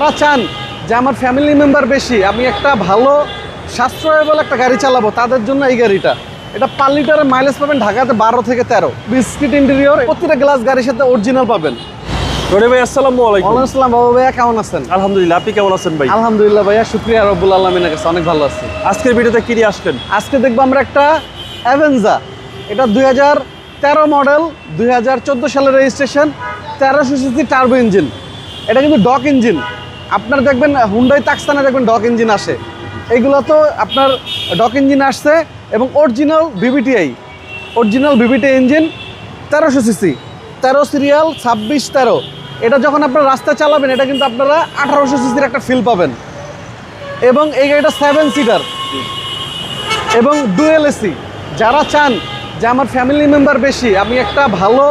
তারা চান যে আমার ফ্যামিলি মেম্বার বেশি আমি একটা ভালো সাশ্রয়বল একটা গাড়ি চালাবো তাদের জন্য এই গাড়িটা। এটা পার লিটারের মাইলেজ পাবেন ঢাকাতে বারো থেকে তেরো। বিস্কিট ইন্টেরিয়র প্রতিটা গ্লাস গাড়ির সাথে অরিজিনাল পাবেন। রনি ভাই আসসালামু আলাইকুম। ওয়ালাইকুম আসসালাম বাবু ভাইয়া কেমন আছেন? আলহামদুলিল্লাহ আপনি কেমন আছেন ভাই? আলহামদুলিল্লাহ ভাইয়া শুক্রিয়া রব্বুল আলমিনের কাছে অনেক ভালো আছি। আজকের ভিডিওতে কি নিয়ে আসলেন? আজকে দেখব আমরা একটা অ্যাভেঞ্জা এটা দুই হাজার তেরো মডেল দুই হাজার চোদ্দ সালের রেজিস্ট্রেশন তেরোশো সিসি টার্বো ইঞ্জিন এটা কিন্তু ডক ইঞ্জিন আপনার দেখবেন হুন্ডাই তাক্সানে দেখবেন ডক ইঞ্জিন আসে। এইগুলো তো আপনার ডক ইঞ্জিন আসছে এবং original VVTI original VVT engine তেরোশো সিসি তেরো সিরিয়াল ছাব্বিশ তেরো। এটা যখন আপনারা রাস্তায় চালাবেন, এটা কিন্তু আপনারা আঠারোশো সিসির একটা ফিল পাবেন। এবং এই গাড়িটা সেভেন সিটার এবং ডুয়েল এসি যারা চান যে আমার ফ্যামিলি মেম্বার বেশি, আমি একটা ভালো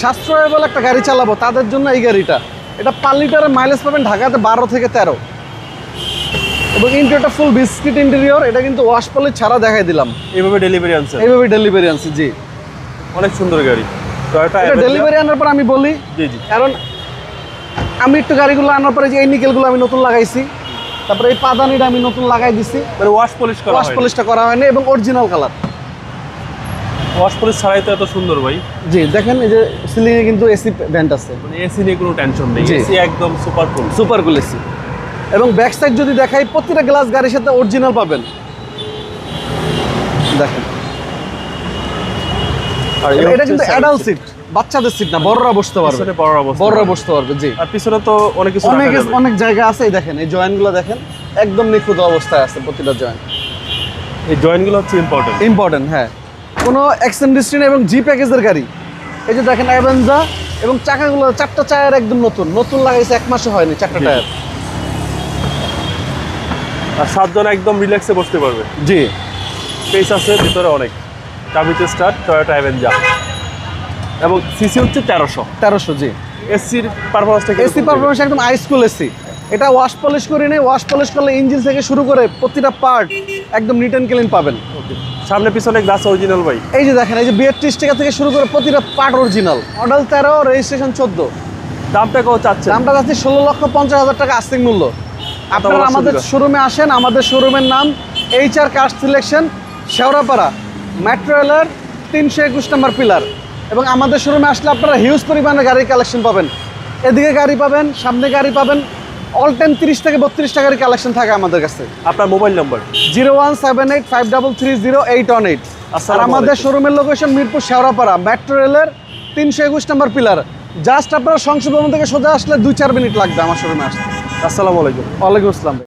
সাশ্রয়বল একটা গাড়ি চালাবো, তাদের জন্য এই গাড়িটা। এটা পার লিটারের মাইলেজ পাবেন ঢাকাতে বারো থেকে তেরো। এবং ইন্টেরিয়রটা ফুল বিস্কিট ইন্টেরিয়র এটা কিন্তু ওয়াশ পলিশ ছাড়া দেখাই দিলাম। এইভাবে ডেলিভারি আনছে এইভাবে ডেলিভারি আনছে জি। অনেক সুন্দর গাড়ি। এটা ডেলিভারি আনার পর আমি বলি জি জি। কারণ আমি একটু গাড়িগুলো আনার পরে যে এই নিকেলগুলো আমি নতুন লাগাইছি তারপরে এই পাদানিটা আমি নতুন লাগাই দিছি। মানে ওয়াশ পলিশ করা ওয়াশ পলিশটা করা হয়নি এবং অরিজিনাল কালার ওয়াশ পলিশ ছাড়াই তো এত সুন্দর ভাই। জি দেখেন এই যে সিলিংয়ে কিন্তু এসি ভ্যান্ট আছে। মানে এসি নিয়ে কোনো টেনশন নেই। এসি একদম super cool super cool AC এবং ব্যাক সাইড যদি দেখাই প্রতিটা গ্লাস গাড়ির সাথে অরিজিনাল পাবেন। দেখেন। আর এটা কিন্তু অ্যাডাল্ট সিট বাচ্চাদের সিট না বড়রা বসতে পারবে। পিছনে বড় বড়রা বসতে পারবে জি। আর পিছনে তো অনেক কিছু অনেক অনেক জায়গা আছে দেখেন এই জয়েন্টগুলো দেখেন একদম নিখুঁত অবস্থায় আছে প্রতিটা জয়েন্ট এই জয়েন্টগুলো হচ্ছে ইম্পর্টেন্ট ইম্পর্টেন্ট হ্যাঁ। কোনো এক্সেন ডিস্ট্রিন এবং জি প্যাকেজের গাড়ি। এই যে দেখেন অ্যাভেঞ্জা এবং চাকাগুলো চারটা টায়ার একদম নতুন। নতুন লাগাইছে এক মাসে হয়নি চারটা। টায়ার। আর সাতজন একদম রিল্যাক্সে বসতে পারবে। জি। স্পেস আছে ভিতরে অনেক। চাবিতে স্টার্ট টয়োটা অ্যাভেঞ্জা এবং সিসি হচ্ছে তেরোশো। তেরোশো জি। এসির পারফরমেন্সটা এসি পারফরমেন্স একদম হাই স্কুল এসি এটা ওয়াশ পলিশ করে নেই ওয়াশ পলিশ করলে ইঞ্জিন থেকে শুরু করে প্রতিটা পার্ট একদম নিট অ্যান্ড ক্লিন পাবেন। সামনে পিছনে গ্লাস অরিজিনাল ভাই। এই যে দেখেন এই যে বিয়াত্রিশ টাকা থেকে শুরু করে প্রতিটা পার্ট অরিজিনাল মডেল তেরো রেজিস্ট্রেশন চোদ্দ। দামটা কত চাচ্ছেন। দামটা যাচ্ছে ষোলো লক্ষ পঞ্চাশ হাজার টাকা আস্তিক মূল্য। আপনারা আমাদের শোরুমে আসেন আমাদের শোরুমের নাম H R cast selection Sheorapara. Metro রেলের তিনশো একুশ নম্বর পিলার এবং আমাদের শোরুমে আসলে আপনারা হিউজ পরিমাণে গাড়ির কালেকশন পাবেন। এদিকে গাড়ি পাবেন সামনে গাড়ি পাবেন অল টাইম তিরিশ থেকে বত্রিশ টাকার কালেকশন থাকে আমাদের কাছে। আপনার mobile number zero one seven eight five double three zero eight one eight. আর আমাদের শোরুমের লোকেশন মিরপুর শেওড়াপাড়া মেট্রো রেলের তিনশো একুশ নম্বর পিলার জাস্ট আপনার সংশোধন ভবন থেকে সোজা আসলে দুই চার মিনিট লাগবে আমার শোরুমে আসতে। আসসালামু আলাইকুম। ওয়ালাইকুম আসসালাম